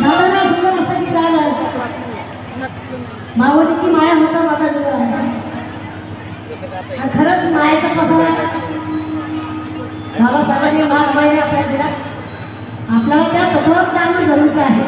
दादांना माया होता माझा जीवन खरंच मायाचा पसारा बाबासाहेबांनी मार्ग पाहिजे आपल्याला दिला आपल्याला त्या तत्वात जाणं जरूरचं आहे.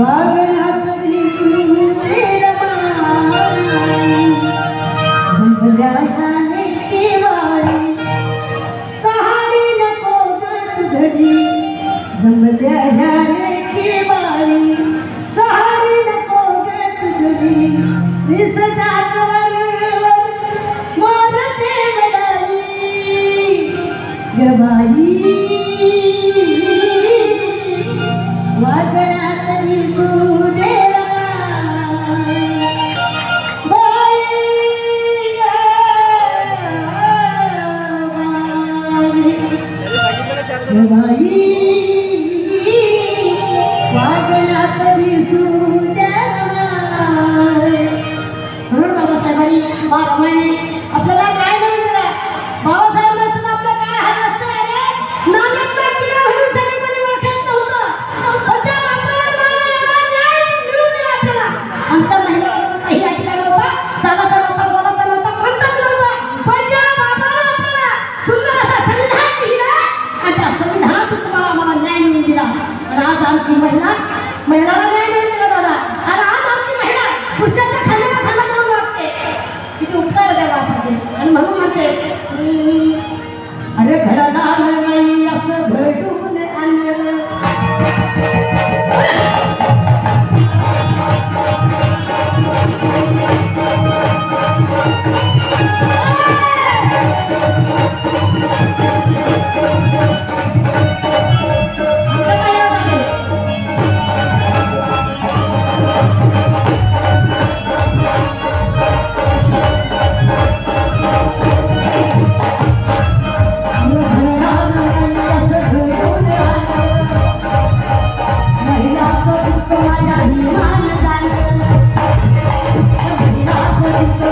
Hello. 장점을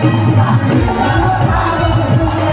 Thank you.